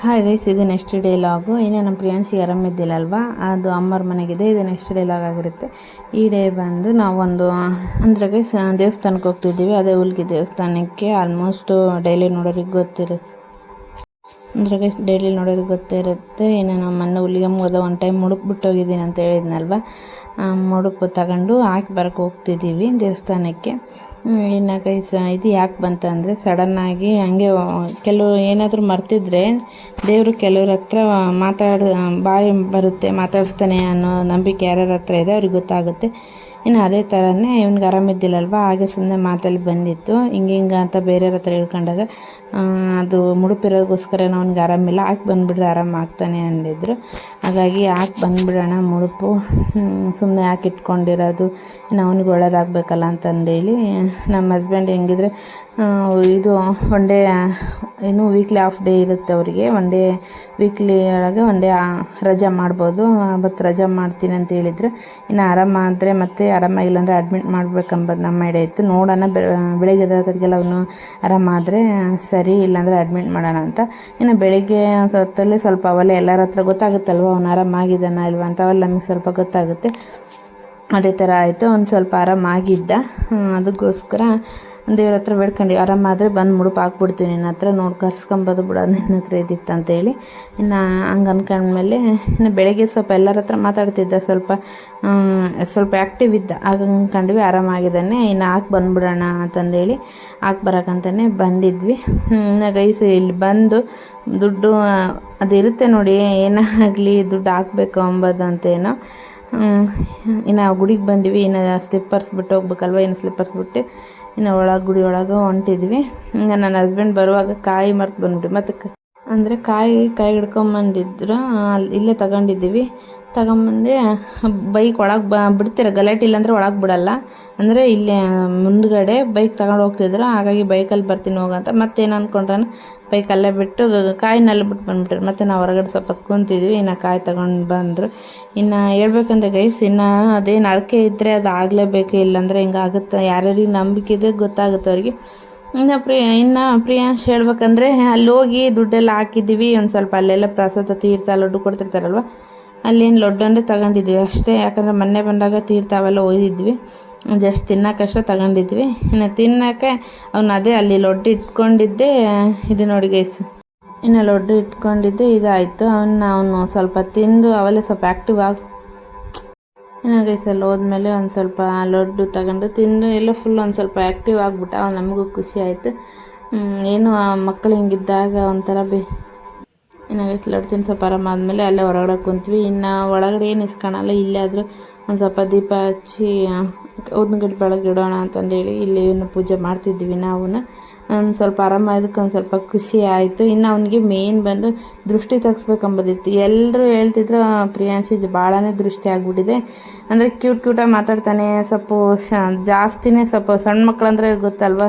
Hi guys ಇದು next day ಲಾಗು ಇನ್ನೇ ನಮ್ಮ ಪ್ರಿಯಾನ್ಸಿಗೆ ಆರಾಮಿದ್ದಿಲ್ಲಲ್ವಾ ಅದು ಅಮ್ಮರ ಮನೆಗಿದೆ. ಇದು ನೆಕ್ಸ್ಟ್ ಡೇ ಲಾಗ್ ಆಗಿರುತ್ತೆ. ಈ ಡೇ ಬಂದು ನಾವೊಂದು ಅಂದರೆ ಗೈಸ್ ದೇವಸ್ಥಾನಕ್ಕೆ ಹೋಗ್ತಿದ್ದೀವಿ. ಅದೇ ಹುಲ್ಗಿ ದೇವಸ್ಥಾನಕ್ಕೆ ಆಲ್ಮೋಸ್ಟ್ ಡೈಲಿ ನೋಡೋರಿಗೆ ಗೊತ್ತಿರುತ್ತೆ. ಅಂದರೆ ಗೈಸ್ ಡೈಲಿ ನೋಡೋರಿಗೆ ಗೊತ್ತಿರುತ್ತೆ. ಇನ್ನು ನಮ್ಮ ಮೊನ್ನೆ ಹುಲಿಗೆ ಹೋದ ಒನ್ ಟೈಮ್ ಮುಡುಕ್ಬಿಟ್ಟು ಹೋಗಿದ್ದೀನಿ ಅಂತ ಹೇಳಿದ್ನಲ್ವ? ಮುಡುಕು ತಗೊಂಡು ಹಾಕಿ ಬರೋಕ್ಕೆ ಹೋಗ್ತಿದ್ದೀವಿ ದೇವಸ್ಥಾನಕ್ಕೆ. ಗೈಸ್ ಇದು ಯಾಕೆ ಬಂತಂದರೆ ಸಡನ್ನಾಗಿ ಹಂಗೆ ಕೆಲವು ಏನಾದರೂ ಮರ್ತಿದ್ರೆ ದೇವರು ಕೆಲವ್ರ ಹತ್ರ ಮಾತಾಡ, ಬಾಯಿ ಬರುತ್ತೆ ಮಾತಾಡಿಸ್ತಾನೆ ಅನ್ನೋ ನಂಬಿಕೆ ಯಾರ್ಯಾರ ಹತ್ರ ಇದೆ ಅವ್ರಿಗೆ ಗೊತ್ತಾಗುತ್ತೆ. ಇನ್ನು ಅದೇ ಥರನೇ ಇವ್ನಿಗೆ ಆರಾಮಿದ್ದಿಲ್ಲಲ್ವ ಹಾಗೆ ಸುಮ್ಮನೆ ಮಾತಲ್ಲಿ ಬಂದಿತ್ತು. ಹಿಂಗೆ ಹಿಂಗೆ ಅಂತ ಬೇರೆಯವ್ರ ಹತ್ರ ಹೇಳ್ಕೊಂಡಾಗ ಅದು ಮುಡುಪಿರೋದಕ್ಕೋಸ್ಕರ ಅವ್ನಿಗೆ ಆರಾಮಿಲ್ಲ ಹಾಕಿ ಬಂದುಬಿಟ್ರೆ ಆರಾಮ ಆಗ್ತಾನೆ ಅಂದಿದ್ರು. ಹಾಗಾಗಿ ಹಾಕಿ ಬಂದುಬಿಡೋಣ, ಮುಡುಪು. ಸುಮ್ಮನೆ ಯಾಕೆ ಇಟ್ಕೊಂಡಿರೋದು. ಇನ್ನು ಅವ್ನಿಗೆ ಒಳ್ಳೇದಾಗಬೇಕಲ್ಲ ಅಂತಂದೇಳಿ, ನಮ್ಮ ಹಸ್ಬೆಂಡ್ ಹೆಂಗಿದ್ರೆ ಇದು ಒಂದೇ ಇನ್ನು ವೀಕ್ಲಿ ಆಫ್ ಡೇ ಇರುತ್ತೆ ಅವರಿಗೆ. ಒನ್ ಡೇ ವೀಕ್ಲಿ ಒಳಗೆ ಒನ್ ಡೇ ರಜಾ ಮಾಡ್ಬೋದು. ಅವತ್ತು ರಜಾ ಮಾಡ್ತೀನಿ ಅಂತ ಹೇಳಿದ್ರು. ಇನ್ನು ಆರಾಮಾದರೆ ಮತ್ತೆ ಆರಾಮಾಗಿಲ್ಲ ಅಂದರೆ ಅಡ್ಮಿಟ್ ಮಾಡ್ಬೇಕಂಬದು ನಮ್ಮ ಐಡಿಯಾ ಇತ್ತು. ನೋಡೋಣ ಬೆಳಗ್ಗೆ ಎದ್ದೊತ್ತಿಗೆಲ್ಲ ಅವನು ಆರಾಮಾದರೆ ಸರಿ, ಇಲ್ಲಾಂದರೆ ಅಡ್ಮಿಟ್ ಮಾಡೋಣ ಅಂತ. ಇನ್ನು ಬೆಳಿಗ್ಗೆ ಹೊತ್ತಲ್ಲಿ ಸ್ವಲ್ಪ ಅವಲ್ಲ ಎಲ್ಲರ ಹತ್ರ ಗೊತ್ತಾಗುತ್ತಲ್ವ, ಅವ್ನು ಆರಾಮಾಗಿದ್ದಾನ ಇಲ್ವಾ ಅಂತ. ಅವೆಲ್ಲ ನಮಗೆ ಸ್ವಲ್ಪ ಗೊತ್ತಾಗುತ್ತೆ. ಅದೇ ಥರ ಆಯಿತು. ಅವ್ನು ಸ್ವಲ್ಪ ಆರಾಮಾಗಿದ್ದ. ಅದಕ್ಕೋಸ್ಕರ ದೇವ್ರ ಹತ್ರ ಬೇಡ್ಕೊಂಡು ಆರಾಮಾದರೆ ಬಂದು ಮುಡುಪು ಹಾಕ್ಬಿಡ್ತೀನಿ. ನಿನ್ನ ಹತ್ರ ನೋಡಿ, ಕರ್ಸ್ಕೊಂಬೋದು ಬಿಡೋದು ನಿನ್ನ ಹತ್ರ ಇದ್ದಿತ್ತು ಅಂತೇಳಿ ಇನ್ನು ಹಂಗೆ ಅಂದ್ಕೊಂಡ್ಮೇಲೆ ಇನ್ನು ಬೆಳಗ್ಗೆ ಸ್ವಲ್ಪ ಎಲ್ಲರ ಹತ್ರ ಮಾತಾಡ್ತಿದ್ದ. ಸ್ವಲ್ಪ ಸ್ವಲ್ಪ ಆ್ಯಕ್ಟಿವ್ ಇದ್ದ. ಆಗ ಅಂದ್ಕೊಂಡ್ವಿ ಆರಾಮಾಗಿದ್ದಾನೆ ಇನ್ನು ಹಾಕಿ ಬಂದುಬಿಡೋಣ ಅಂತಂದೇಳಿ ಹಾಕಿ ಬರೋಕ್ಕಂತಲೇ ಬಂದಿದ್ವಿ. ಇನ್ನು ಗೈಸು ಇಲ್ಲಿ ಬಂದು ದುಡ್ಡು ಅದು ಇರುತ್ತೆ ನೋಡಿ ಏನೇ ಆಗಲಿ ದುಡ್ಡು ಹಾಕ್ಬೇಕು ಅಂಬೋದು ಅಂತೇನೋ ಇನ್ನು ಗುಡಿಗೆ ಬಂದ್ವಿ. ಇನ್ನು ಸ್ಲಿಪ್ಪರ್ಸ್ ಬಿಟ್ಟು ಹೋಗ್ಬೇಕಲ್ವ? ಇನ್ನು ಸ್ಲಿಪ್ಪರ್ಸ್ ಬಿಟ್ಟು. ಇನ್ನು ಒಳಗೆ ಗುಡಿ ಒಳಗೆ ಹೊಂಟಿದ್ವಿ. ಹಿಂಗೆ ನನ್ನ ಹಸ್ಬೆಂಡ್ ಬರುವಾಗ ಕಾಯಿ ಮರ್ತು ಬಂದ್ಬಿಟ್ಟು ಮತ್ತು ಅಂದ್ರೆ ಕಾಯಿ ಕಾಯಿ ಹಿಡ್ಕೊಂಬಂದಿದ್ರು ಅಲ್ಲಿ ಇಲ್ಲೇ ತಗೊಂಡಿದ್ದೀವಿ. ತಗೊಂಬಂದು ಬೈಕ್ ಒಳಗೆ ಬ, ಬಿಡ್ತೀರ, ಗಲಾಟೆ ಇಲ್ಲಾಂದರೆ ಒಳಗೆ ಬಿಡಲ್ಲ. ಅಂದರೆ ಇಲ್ಲೇ ಮುಂದ್ಗಡೆ ಬೈಕ್ ತಗೊಂಡು ಹೋಗ್ತಿದ್ರು. ಹಾಗಾಗಿ ಬೈಕಲ್ಲಿ ಬರ್ತೀನಿ ಹೋಗಂತ ಮತ್ತೇನು ಅಂದ್ಕೊಂಡ್ರೆ ಬೈಕಲ್ಲೇ ಬಿಟ್ಟು ಕಾಯಿನಲ್ಲಿ ಬಿಟ್ಟು ಬಂದ್ಬಿಟ್ರು. ಮತ್ತು ನಾವು ಹೊರಗಡೆ ಸ್ವಲ್ಪ ಕೂತಿದ್ವಿ. ಇನ್ನು ಕಾಯಿ ತಗೊಂಡು ಬಂದರು. ಇನ್ನು ಹೇಳ್ಬೇಕಂದ್ರೆ ಗೈಸ್ ಇನ್ನು ಅದೇನು ಅರಕೆ ಇದ್ದರೆ ಅದು ಆಗಲೇಬೇಕು. ಇಲ್ಲಾಂದರೆ ಹಿಂಗಾಗುತ್ತೆ ಯಾರ್ಯಾರಿಗೆ ನಂಬಿಕೆ ಇದೆ ಗೊತ್ತಾಗುತ್ತೆ ಅವ್ರಿಗೆ. ಇನ್ನು ಪ್ರಿಯ, ಇನ್ನು ಪ್ರಿಯಾಂಶ್ ಹೇಳ್ಬೇಕಂದ್ರೆ, ಅಲ್ಲಿ ಹೋಗಿ ದುಡ್ಡೆಲ್ಲ ಹಾಕಿದ್ದೀವಿ. ಒಂದು ಸ್ವಲ್ಪ ಅಲ್ಲೆಲ್ಲ ಪ್ರಸಾದ ತೀರ್ಥ, ಲಡ್ಡು ಕೊಡ್ತಿರ್ತಾರಲ್ವ? ಅಲ್ಲೇನು ಲೊಡ್ಡಂಡೆ ತಗೊಂಡಿದ್ವಿ. ಅಷ್ಟೇ, ಯಾಕಂದರೆ ಮೊನ್ನೆ ಬಂದಾಗ ತೀರ್ಥ ಅವೆಲ್ಲ ಒಯ್ದಿದ್ವಿ. ಜಸ್ಟ್ ತಿನ್ನೋಕ್ಕಷ್ಟೇ ತಗೊಂಡಿದ್ವಿ. ಇನ್ನು ತಿನ್ನೋಕ್ಕೆ ಅವ್ನು ಅದೇ ಅಲ್ಲಿ ಲೊಡ್ಡು ಇಟ್ಕೊಂಡಿದ್ದೆ. ಇದು ನೋಡಿ ಗೈಸ್ ಇನ್ನು ಲೊಡ್ಡು ಇಟ್ಕೊಂಡಿದ್ದೆ ಇದಾಯಿತು. ಅವನ್ನ ಅವನು ಸ್ವಲ್ಪ ತಿಂದು ಅವೆಲ್ಲ ಸ್ವಲ್ಪ ಆ್ಯಕ್ಟಿವ್ ಆಗಿ ಇನ್ನು ಗೈಸ್ ಅಲ್ಲಿ ಹೋದ್ಮೇಲೆ ಒಂದು ಸ್ವಲ್ಪ ಲಡ್ಡು ತಗೊಂಡು ತಿಂದು ಎಲ್ಲ ಫುಲ್ ಒಂದು ಸ್ವಲ್ಪ ಆ್ಯಕ್ಟಿವ್ ಆಗಿಬಿಟ್ಟ. ಅವ್ನು ನಮಗೂ ಖುಷಿ ಆಯಿತು. ಏನು ಮಕ್ಕಳು ಹಿಂಗಿದ್ದಾಗ ಒಂಥರ ಬೇ ಲಡ್ಡು ತಿಂದು ಸ್ವಲ್ಪ ಆರಾಮಾದ್ಮೇಲೆ ಅಲ್ಲೇ ಹೊರಗಡೆ ಕುಂತ್ವಿ. ಇನ್ನು ಒಳಗಡೆ ಏನು ಇಸ್ಕೊಳಲ್ಲ ಇಲ್ಲೇ ಆದರೂ ಒಂದು ಸ್ವಲ್ಪ ದೀಪ ಹಚ್ಚಿ ಊದಿನ ಬೆಳಗ್ಗೆ ಇಡೋಣ ಅಂತಂದೇಳಿ ಇಲ್ಲಿ ಏನು ಪೂಜೆ ಮಾಡ್ತಿದ್ವಿ ನಾವು. ಒಂದು ಸ್ವಲ್ಪ ಆರಾಮಾದಕ್ಕೆ ಒಂದು ಸ್ವಲ್ಪ ಖುಷಿ ಆಯಿತು. ಇನ್ನು ಅವನಿಗೆ ಮೇಯ್ನ್ ಬಂದು ದೃಷ್ಟಿ ತೆಗ್ಸ್ಬೇಕಂಬುದಿತ್ತು. ಎಲ್ಲರೂ ಹೇಳ್ತಿದ್ರು ಪ್ರಿಯಾಂಶಿ ಭಾಳ ಭಾಳನೇ ದೃಷ್ಟಿ ಆಗಿಬಿಟ್ಟಿದೆ. ಅಂದರೆ ಕ್ಯೂಟ್ ಕ್ಯೂಟಾಗಿ ಮಾತಾಡ್ತಾನೆ, ಸ್ವಲ್ಪ ಜಾಸ್ತಿನೇ ಸ್ವಲ್ಪ ಸಣ್ಣ ಮಕ್ಕಳಂದ್ರೆ ಗೊತ್ತಲ್ವ,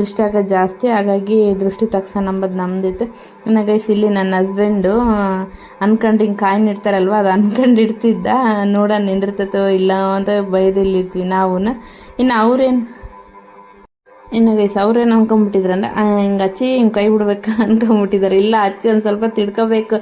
ದೃಷ್ಟಿ ಆಗೋದು ಜಾಸ್ತಿ. ಹಾಗಾಗಿ ದೃಷ್ಟಿ ತಗ್ಸೋಣ ಅಂಬದು ನಮ್ಮದಿತ್ತು ಇನ್ನು ಗೈಸ್ ಇಲ್ಲಿ ನನ್ನ ಹಸ್ಬೆಂಡು ಅನ್ಕಂಡು ಹಿಂಗೆ ಕಾಯಿ ಇಡ್ತಾರಲ್ವ, ಅದು ಅನ್ಕಂಡು ಇಡ್ತಿದ್ದ. ನೋಡೋಣ ನಿಂದಿರ್ತೈತೋ ಇಲ್ಲ ಅಂತ ಬೈದಲ್ಲಿದ್ವಿ ನಾವು ಇನ್ನು ಅವ್ರೇನು ಇನ್ನು ಗೈಸ್ ಅವ್ರೇನು ಅನ್ಕೊಂಬಿಟ್ಟಿದ್ರಂದ್ರೆ ಹಿಂಗೆ ಹಚ್ಚಿ ಹಿಂಗೆ ಕೈ ಬಿಡ್ಬೇಕು ಅನ್ಕೊಂಬಿಟ್ಟಿದ್ದಾರೆ ಇಲ್ಲ ಹಚ್ಚಿ ಒಂದು ಸ್ವಲ್ಪ ತಿಡ್ಕೋಬೇಕು.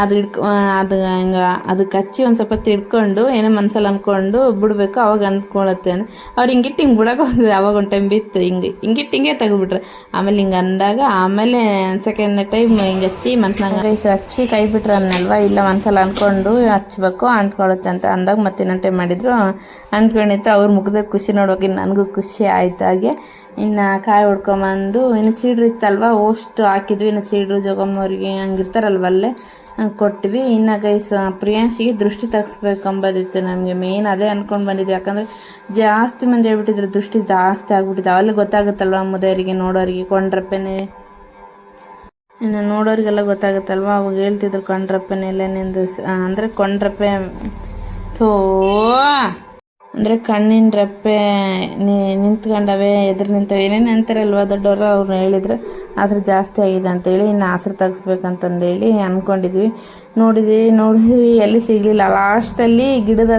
ಅದು ಹಿಡ್ಕೊ ಅದು ಹಿಂಗೆ, ಅದಕ್ಕೆ ಹಚ್ಚಿ ಒಂದು ಸ್ವಲ್ಪ ತಿಡ್ಕೊಂಡು, ಏನೋ ಮನ್ಸಲ್ಲಿ ಅಂದ್ಕೊಂಡು ಬಿಡಬೇಕು, ಅವಾಗ ಅಂದ್ಕೊಳತ್ತೆ ಅಂತ ಅವ್ರು ಹಿಂಗಿಟ್ಟು ಹಿಂಗೆ ಬಿಡೋಕೆ ಹೋಗಿದ್ರು ಅವಾಗ ಒಂದು ಟೈಮ್ ಬಿತ್ತು. ಹಿಂಗೆ ಹಿಂಗಿಟ್ಟು ಹಿಂಗೆ ತೆಗೆದ್ಬಿಟ್ರೆ. ಆಮೇಲೆ ಹಿಂಗೆ ಅಂದಾಗ, ಆಮೇಲೆ ಸೆಕೆಂಡ್ ಟೈಮ್ ಹಿಂಗೆ ಹಚ್ಚಿ ಮನ್ಸನಾಗ ಗೈಸ್ ಹಚ್ಚಿ ಕೈ ಬಿಟ್ರೆ ಅನ್ನಲ್ವಾ? ಇಲ್ಲ, ಮನ್ಸಲ್ಲಿ ಅಂದ್ಕೊಂಡು ಹಚ್ಬೇಕು ಅಂದ್ಕೊಳತ್ತೆ ಅಂತ ಅಂದಾಗ ಮತ್ತೆ ಟೈಮ್ ಮಾಡಿದ್ರು. ಅಂದ್ಕೊಂಡಿತ್ತು ಅವ್ರು ಮುಗ್ದಾಗ ಖುಷಿ ನೋಡೋಕೆ ನನಗೂ ಖುಷಿ ಆಯ್ತು. ಹಾಗೆ ಇನ್ನು ಕಾಯಿ ಹೊಡ್ಕೊಂಬಂದು ಇನ್ನು ಚೀಡ್ರು ಇತ್ತಲ್ವ ಓಷ್ಟು ಹಾಕಿದ್ವಿ ಇನ್ನು ಚೀಡ್ರು ಜೋಗಮ್ಮವ್ರಿಗೆ ಹಂಗಿರ್ತಾರಲ್ವ ಅಲ್ಲೇ. ಆ, ಕೊಟ್ವಿ. ಇನ್ನು ಗೈಸ್ ಪ್ರಿಯಾಂಶಿಗೆ ದೃಷ್ಟಿ ತೆಗ್ಸ್ಬೇಕಂಬದಿತ್ತು ನಮಗೆ. ಮೇನ್ ಅದೇ ಅಂದ್ಕೊಂಡು ಬಂದಿದ್ವಿ. ಯಾಕಂದರೆ ಜಾಸ್ತಿ ಮಂದಿ ಹೇಳ್ಬಿಟ್ಟಿದ್ರು ದೃಷ್ಟಿ ಜಾಸ್ತಿ ಆಗ್ಬಿಟ್ಟಿದ್ದೆ ಅವಲ್ಲಿ ಗೊತ್ತಾಗುತ್ತಲ್ವ ಮುದೆಯರಿಗೆ ನೋಡೋರಿಗೆ? ಕೊಂಡ್ರಪ್ಪನೇ. ಇನ್ನು ನೋಡೋರಿಗೆಲ್ಲ ಗೊತ್ತಾಗುತ್ತಲ್ವ? ಅವಾಗ ಹೇಳ್ತಿದ್ರು ಕೊಂಡ್ರಪ್ಪನೆಲ್ಲ ನಿಂದು ಅಂದರೆ ಕೊಂಡ್ರಪ್ಪೆ. ಥೋ. ಅಂದರೆ ಕಣ್ಣಿನ ರೆಪ್ಪೆ ನಿಂತ್ಕೊಂಡವೆ ಎದುರು ನಿಂತವೆ. ಏನೇನು ಅಂತಾರಲ್ವ ದೊಡ್ಡವರು ಅವ್ರು ಹೇಳಿದ್ರೆ ಆಸರೆ ಜಾಸ್ತಿ ಆಗಿದೆ ಅಂತೇಳಿ ಇನ್ನು ಹಸ್ರು ತೆಗ್ಸ್ಬೇಕಂತಂದೇಳಿ ಅಂದ್ಕೊಂಡಿದ್ವಿ ನೋಡಿದ್ವಿ ನೋಡಿದ್ವಿ, ಎಲ್ಲಿ ಸಿಗಲಿಲ್ಲ. ಲಾಸ್ಟಲ್ಲಿ ಗಿಡದ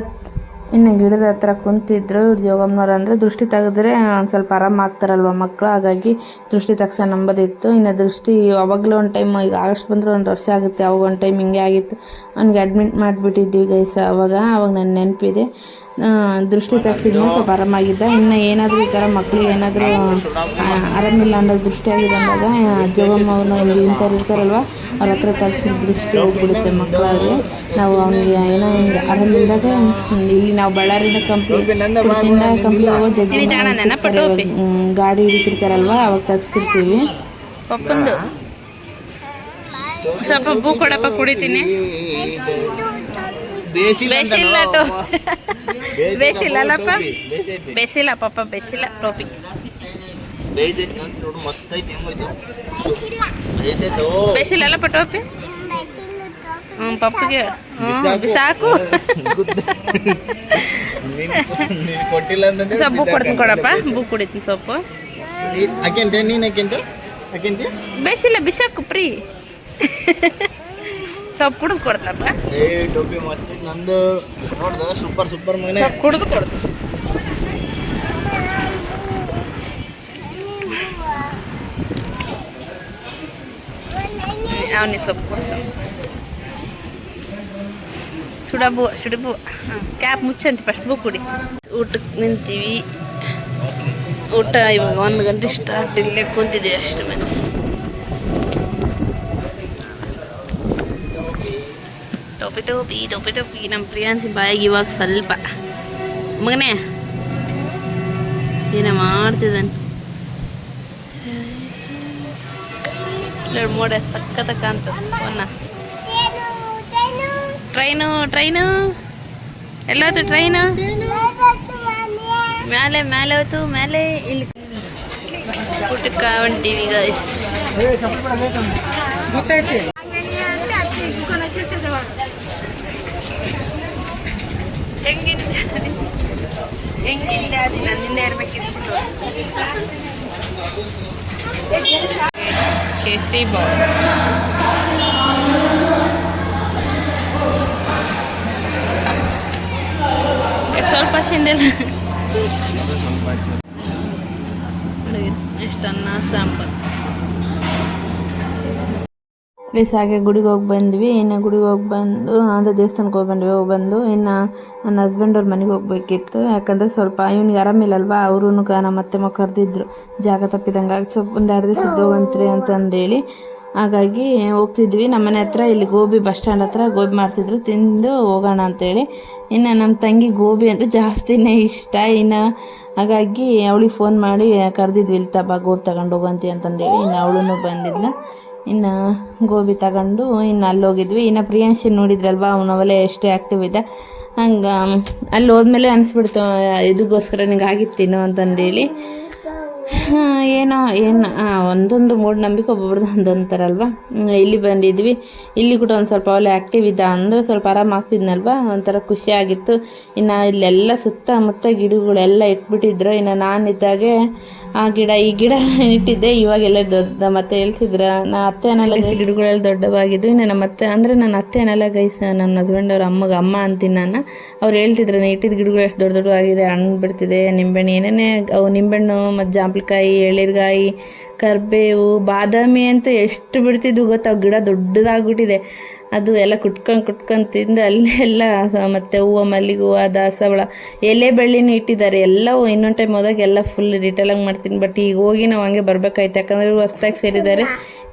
ಇನ್ನು ಗಿಡದ ಹತ್ರ ಕುಂತಿದ್ರು. ಇವ್ರು ಜೋಗಮ್ಮನವ್ರು ಅಂದರೆ ದೃಷ್ಟಿ ತೆಗೆದ್ರೆ ಒಂದು ಸ್ವಲ್ಪ ಆರಾಮ ಆಗ್ತಾರಲ್ವ ಮಕ್ಕಳು ಹಾಗಾಗಿ ದೃಷ್ಟಿ ತೆಗ್ಸೋ ನಂಬೋದಿತ್ತು. ಇನ್ನು ದೃಷ್ಟಿ ಅವಾಗಲೂ ಒಂದು ಟೈಮ್, ಈಗ ಆಗಸ್ಟ್ ಬಂದರೆ ಒಂದು ವರ್ಷ ಆಗುತ್ತೆ. ಅವಾಗ ಒಂದು ಟೈಮ್ ಹಿಂಗೆ ಆಗಿತ್ತು. ಅವ್ನಿಗೆ ಅಡ್ಮಿಟ್ ಮಾಡಿಬಿಟ್ಟಿದ್ವಿ ಗೈಸ ಅವಾಗ. ಅವಾಗ ನನ್ನ ನೆನಪಿದೆ. ದೃಷ್ಟಿ ತೆಗ್ಸಿದ್ಮೇಲೆ ಸ್ವಲ್ಪ ಆರಾಮಾಗಿದ್ದ ಇನ್ನು ಏನಾದರೂ ಈ ಥರ ಮಕ್ಕಳು ಏನಾದರೂ ಆರಾಮಿಲ್ಲ ಅನ್ನೋ ದೃಷ್ಟಿ ಆಗಿದೆ ಅಂದಾಗ ಜೋಗಮ್ಮ ಅವ್ರನ್ನ ಇಂಥವ್ರು ಇರ್ತಾರಲ್ವ ಅವ್ರ ಹತ್ರ ತರಿಸಿದ ದೃಷ್ಟಿ ಹೋಗ್ಬಿಡುತ್ತೆ ಮಕ್ಕಳಾಗಿ ನಾವು ಅವನಿಗೆ ಏನೋ ಹಿಂಗೆ ಆರಾಮಿಲ್ದಾಗ ಇಲ್ಲಿ ನಾವು ಬಳ್ಳಾರಿಯಿಂದ ಕಂಪ್ಲಿ ಕಂಪ್ನಿ ಕಂಪ್ಲಿ ಹೋಗೋ ಜಗ್ಗಿ ಗಾಡಿ ಹಿಡಿತಿರ್ತಾರಲ್ವ ಅವಾಗ ತರಿಸ್ತಿರ್ತೀವಿ ಸ್ವಲ್ಪ ಬೂ ಕೊಡಪ್ಪ ಕುಡಿತೀನಿ ಬೇಸಿಲ್ಲ ಬೇಸಿಲ್ಲ ಅಲ್ಲಪ್ಪ. ಬೇಸಿಲ್ಲ ಪಪ್ಪ ಬೇಸಿಲ್ಲ ಟೋಪಿ. ಬೇಸಿಲ್ಲ ಅಲ್ಲಪ್ಪ ಟೋಪಿ? ಹ್ಞೂ ಪಪ್ಪಗೆ. ಹ್ಞೂ ಬಿಸಾಕು. ಸೊಪ್ಪು ಕೊಡ್ತೀನಿ ಕೊಡಪ್ಪ. ಬುಕ್ ಕುಡಿತೀನಿ ಸೊಪ್ಪು. ಬೇಸಿಲ್ಲ ಬಿಸಾಕು ಪ್ರೀ ಸ್ವಲ್ಪ ಕುಡಿದು ಕೊಡ್ತಪ್ಪ. ಏ ಟೋಪಿ ಮಸ್ತ್ ನಂದು ನೋಡ್ದ ಸೂಪರ್ ಸೂಪರ್ ಮಗನೇ. ಕುಡಿದು ಕೊಡ್ತೀನಿ ಅವನಿಗೆ ಸೊಪ್ಪು ಕೊಡ್ಸ? ಸುಡಬು ಸುಡಬು ಸುಡಿ ಕ್ಯಾಪ್ ಮುಚ್ಚಂತ ಫಸ್ಟ್ ಬೂ ಕುಡಿ. ಊಟಕ್ಕೆ ನಿಂತೀವಿ. ಊಟ ಇವಾಗ ಒಂದು ಗಂಟೆ ಸ್ಟಾರ್ಟ್ ಇಲ್ಲೇ ಕುಂತಿದ್ದೀವಿ ಅಷ್ಟು ಮಂದಿ ಟೋಪಿ ಟೋಪಿ ಟೋಪಿ ಟೋಪಿ ನಮ್ಮ ಪ್ರಿಯಾಂಶಿ ಬಾಯಿಗೆ ಇವಾಗ ಸ್ವಲ್ಪ. ಮಗನೇ, ಏನ ಮಾಡ್ತಿದ್ದಾನೆ? ಮೋಡ ಸಕ್ಕತ್ತ ಫೋನ್ನ. Train train. ಎಲ್ಲೋತು ಟ್ರೈನು? ಮೇಲೆ ಮೇಲೆ ಹೋಯ್ತು ಮೇಲೆ ಇಲ್ಲಿ. ಊಟಕ್ಕೆ ಹೊಂಟೀವಿ ಈಗ ಹೆಂಗಿದ್ದೆ ಹೆಂಗಿದ್ದೆ ಅದು ನನ್ನಿಂದ ಇರ್ಬೇಕಿತ್ತು ಕೇಸರಿ ಬಾಲ್. ಸ್ವಲ್ಪ ಶಿಂದೆಲ್ಲ ಎಷ್ಟು ಅನ್ನ ಸಾಂಬಾರು. ಪ್ಲೀಸ್ ಹಾಗೆ ಗುಡಿಗೆ ಹೋಗಿ ಬಂದ್ವಿ, ಇನ್ನು ಗುಡಿಗೆ ಹೋಗಿ ಬಂದು ಅಂದರೆ ದೇವಸ್ಥಾನಕ್ಕೆ ಹೋಗಿ ಬಂದ್ವಿ, ಹೋಗಿ ಬಂದು, ಇನ್ನು ನನ್ನ ಹಸ್ಬೆಂಡ್ ಅವ್ರ ಮನೆಗೆ ಹೋಗ್ಬೇಕಿತ್ತು. ಯಾಕಂದರೆ ಸ್ವಲ್ಪ ಇವ್ನಿಗೆ ಆರಾಮಿಲ್ಲಲ್ವಾ ಅವರು ನಮ್ಮ ಅತ್ತೆ ಮಕ್ಕ ಕರೆದಿದ್ರು. ಜಾಗ ತಪ್ಪಿದಂಗೆ ಸ್ವಲ್ಪ ಒಂದು ಎರಡು ದಿವಸ ಹೋಗಂತ್ರಿ ಅಂತಂದೇಳಿ ಹಾಗಾಗಿ ಹೋಗ್ತಿದ್ವಿ. ನಮ್ಮ ಮನೆ ಹತ್ರ ಇಲ್ಲಿ ಗೋಬಿ ಬಸ್ ಸ್ಟ್ಯಾಂಡ್ ಹತ್ರ ಗೋಬಿ ಮಾಡ್ತಿದ್ರು ತಿಂದು ಹೋಗೋಣ ಅಂತೇಳಿ ಇನ್ನು ನಮ್ಮ ತಂಗಿ ಗೋಬಿ ಅಂತ ಜಾಸ್ತಿನೇ ಇಷ್ಟ. ಇನ್ನು ಹಾಗಾಗಿ ಅವಳಿಗೆ ಫೋನ್ ಮಾಡಿ ಕರೆದಿದ್ವಿ ಇಲ್ಲಿ ತಬಾ ಗೋಬಿ ತಗೊಂಡು ಹೋಗಂತಿ ಅಂತಂದೇಳಿ ಇನ್ನು ಅವಳು ಬಂದಿದ್ಲ. ಇನ್ನು ಗೋಬಿ ತಗೊಂಡು ಇನ್ನು ಅಲ್ಲಿ ಹೋಗಿದ್ವಿ ಇನ್ನು ಪ್ರಿಯಾಂಶಿ ನೋಡಿದ್ರಲ್ವಾ ಅವನವಲ್ಲೇ ಎಷ್ಟು ಆ್ಯಕ್ಟಿವ್ ಇದೆ ಹಂಗೆ ಅಲ್ಲಿ ಹೋದ್ಮೇಲೆ ಅನಿಸ್ಬಿಡ್ತು ಇದಕ್ಕೋಸ್ಕರ ನಿಂಗೆ ಆಗಿತ್ತೇನೋ ಅಂತಂದೇಳಿ. ಏನೋ ಏನು ಒಂದೊಂದು ಮೂಢನಂಬಿಕೆ ಒಬ್ಬೊಬ್ರದ್ದು ಅಂತಾರಲ್ವ? ಇಲ್ಲಿ ಬಂದಿದ್ವಿ. ಇಲ್ಲಿ ಕೂಡ ಒಂದು ಸ್ವಲ್ಪ ಅವಳು ಆ್ಯಕ್ಟಿವ್ ಇದ್ದ ಅಂದರೆ ಸ್ವಲ್ಪ ಆರಾಮಾಗ್ತಿದ್ನಲ್ವಾ ಒಂಥರ ಖುಷಿಯಾಗಿತ್ತು ಇನ್ನು ಇಲ್ಲೆಲ್ಲ ಸುತ್ತಮುತ್ತ ಗಿಡಗಳೆಲ್ಲ ಇಟ್ಬಿಟ್ಟಿದ್ರು. ಇನ್ನು ನಾನಿದ್ದಾಗೆ ಆ ಗಿಡ ಈ ಗಿಡ ಇಟ್ಟಿದ್ದೆ. ಇವಾಗೆಲ್ಲ ದೊಡ್ಡ ಮತ್ತೆ ಹೇಳ್ತಿದ್ರ. ನಾ ಅತ್ತೆ ಅನ್ನೆಲ್ಲ ಗಿಡಗಳೆಲ್ಲ ದೊಡ್ಡವಾಗಿದ್ದು ಇನ್ನು ನಮ್ಮ ಅತ್ತೆ ಅಂದರೆ ನನ್ನ ಅತ್ತೆ ಅನ್ನೆಲ್ಲ ಗೈಸ ನನ್ನ ಹಸ್ಬೆಂಡ್ ಅವ್ರ ಅಮ್ಮಗೆ ಅಮ್ಮ ಅಂತೀನಿ ನಾನು. ಅವ್ರು ಹೇಳ್ತಿದ್ರು ನಾ ಇಟ್ಟಿದ್ದ ಗಿಡಗಳು ಎಷ್ಟು ದೊಡ್ಡ ದೊಡ್ಡವಾಗಿದೆ ಹಣ್ಣು ಬಿಡ್ತಿದೆ ನಿಂಬೆಹಣ್ಣು ಏನೇನೇ ಅವು ನಿಂಬೆಹಣ್ಣು ಮತ್ತು ಜಾಂಪಲ್ಕಾಯಿ ಎಳ್ಳೀರ್ಗಾಯಿ ಕರ್ಬೇವು, ಬಾದಾಮಿ ಅಂತ ಎಷ್ಟು ಬಿಡ್ತಿದ್ವು ಗೊತ್ತಾ? ಗಿಡ ದೊಡ್ಡದಾಗ್ಬಿಟ್ಟಿದೆ. ಅದು ಎಲ್ಲ ಕುಟ್ಕೊಂಡು ಕುಟ್ಕೊಂಡು ತಿಂದು ಅಲ್ಲೆಲ್ಲ ಮತ್ತು ಮತ್ತೆ ಹೂವು ಮಲ್ಲಿಗೆ ಹೂವು ದಾಸವಳ ಎಲೆ ಬಳ್ಳಿನೂ ಇಟ್ಟಿದ್ದಾರೆ. ಎಲ್ಲವೂ ಇನ್ನೊಂದು ಟೈಮ್ ಹೋದಾಗ ಎಲ್ಲ ಫುಲ್ ಡೀಟೇಲಾಗಿ ಮಾಡ್ತೀನಿ. ಬಟ್ ಈಗ ಹೋಗಿ ನಾವು ಹಂಗೆ ಬರಬೇಕಾಯ್ತು. ಯಾಕಂದರೆ ಇವ್ರು ಹೊಸ್ದಾಗಿ ಸೇರಿದ್ದಾರೆ.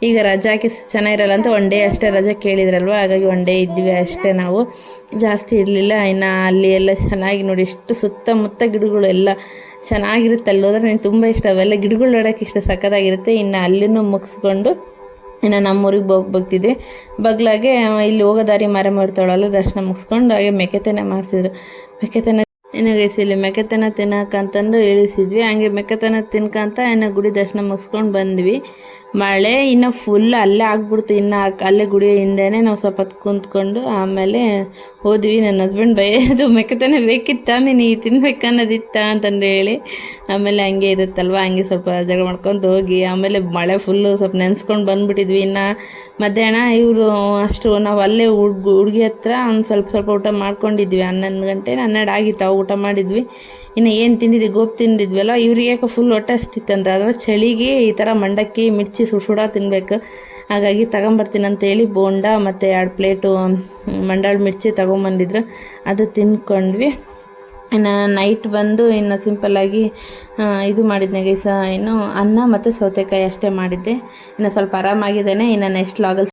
ಈಗ ರಜಾ ಹಾಕಿ ಚೆನ್ನಾಗಿರಲ್ಲ ಅಂತ ಒನ್ ಡೇ ಅಷ್ಟೇ ರಜೆ ಕೇಳಿದ್ರಲ್ವ? ಹಾಗಾಗಿ ಒನ್ ಡೇ ಇದ್ವಿ ಅಷ್ಟೇ ನಾವು. ಜಾಸ್ತಿ ಇರಲಿಲ್ಲ. ಇನ್ನು ಅಲ್ಲಿ ಎಲ್ಲ ಚೆನ್ನಾಗಿ ನೋಡಿ ಎಷ್ಟು ಸುತ್ತಮುತ್ತ ಗಿಡಗಳು ಎಲ್ಲ ಚೆನ್ನಾಗಿರುತ್ತೆ ಅಲ್ಲಿ ಹೋದ್ರೆ ನನಗೆ ತುಂಬ ಇಷ್ಟ. ಅವೆಲ್ಲ ಗಿಡಗಳು ನೋಡೋಕೆ ಇಷ್ಟ, ಸಖತ್ತಾಗಿರುತ್ತೆ. ಇನ್ನು ಅಲ್ಲಿನೂ ಮುಗಿಸ್ಕೊಂಡು ಇನ್ನು ನಮ್ಮೂರಿಗೆ ಹೋಗಿ ಬಗ್ತಿದ್ವಿ. ಬಗ್ಲಾಗೆ ಇಲ್ಲಿ ಹೋಗೋ ದಾರಿ ಮಾರಮ್ಮ ಮಾಡ್ತಾಳಲ್ಲ ದರ್ಶನ ಮುಗಿಸ್ಕೊಂಡು ಹಾಗೆ ಮೆಕ್ಕೆತನ ಮಾಡ್ತಿದ್ರು ಮೆಕ್ಕೆತನ ಇನ್ನು ಗೈಸ್ ಇಲ್ಲಿ ಮೆಕ್ಕೆತೆನ ತಿನ್ನಕಂತಂದು ಇಳಿಸಿದ್ವಿ. ಹಂಗೆ ಮೆಕ್ಕೆತನ ತಿನ್ಕಂತ ಇನ್ನು ಗುಡಿ ದರ್ಶನ ಮುಗಿಸ್ಕೊಂಡು ಬಂದ್ವಿ. ಮಳೆ ಇನ್ನು ಫುಲ್ ಅಲ್ಲೇ ಆಗ್ಬಿಡ್ತು. ಇನ್ನು ಅಲ್ಲೇ ಗುಡಿ ಹಿಂದೆನೇ ನಾವು ಸ್ವಲ್ಪ ಹೊತ್ತು ಕುಂತ್ಕೊಂಡು ಆಮೇಲೆ ಹೋದ್ವಿ. ನನ್ನ ಹಸ್ಬೆಂಡ್ ಬೈಯೋದು, ಮೆಕ್ಕತಾನೆ ಬೇಕಿತ್ತ? ನೀನು ಈ ತಿನ್ಬೇಕು ಅನ್ನೋದಿತ್ತ? ಅಂತಂದು ಹೇಳಿ. ಆಮೇಲೆ ಹಂಗೆ ಇರುತ್ತಲ್ವ? ಹಂಗೆ ಸ್ವಲ್ಪ ಜಗಳ ಮಾಡ್ಕೊಂಡು ಹೋಗಿ. ಆಮೇಲೆ ಮಳೆ ಫುಲ್ಲು ಸ್ವಲ್ಪ ನೆನೆಸ್ಕೊಂಡು ಬಂದ್ಬಿಟ್ಟಿದ್ವಿ ಇನ್ನು. ಮಧ್ಯಾಹ್ನ ಇವರು ಅಷ್ಟು ನಾವು ಅಲ್ಲೇ ಹುಡ್ಗ, ಹುಡುಗಿ ಹತ್ರ ಒಂದು ಸ್ವಲ್ಪ ಸ್ವಲ್ಪ ಊಟ ಮಾಡ್ಕೊಂಡಿದ್ವಿ. ಹನ್ನೊಂದು ಗಂಟೆ ಹನ್ನೆರಡು ಆಗಿತ್ತು. ಊಟ ಮಾಡಿದ್ವಿ. ಇನ್ನು ಏನು ತಿಂದಿದ್ದು ಗೋಪ್ ತಿಂದಿದ್ವಲ್ಲ, ಇವ್ರಿಗೆ ಯಾಕೆ ಫುಲ್ ಹೊಟ್ಟೆ ಹಸ್ತಿತ್ತಂತ ಅದ್ರ ಚಳಿಗೆ ಈ ಥರ ಮಂಡಕ್ಕಿ, ಮಿರ್ಚಿ, ಸುಡ್ ಸುಡ ತಿನ್ನಬೇಕು ಹಾಗಾಗಿ ತಗೊಂಬರ್ತೀನಿ ಅಂತೇಳಿ ಬೋಂಡ ಮತ್ತು ಎರಡು ಪ್ಲೇಟು ಮಂಡಾಳು ಮಿರ್ಚಿ ತೊಗೊಂಬಂದಿದ್ರು. ಅದು ತಿನ್ಕೊಂಡ್ವಿ. ಇನ್ನು ನೈಟ್ ಬಂದು ಇನ್ನು ಸಿಂಪಲ್ಲಾಗಿ ಇದು ಮಾಡಿದ್ದೆ ಗೈಸ, ಏನು ಅನ್ನ ಮತ್ತು ಸೌತೆಕಾಯಿ ಅಷ್ಟೇ ಮಾಡಿದ್ದೆ. ಇನ್ನು ಸ್ವಲ್ಪ ಆರಾಮಾಗಿದ್ದೇನೆ, ಇನ್ನು ನೆಕ್ಸ್ಟ್ ಲಾಗಲ್ಲಿ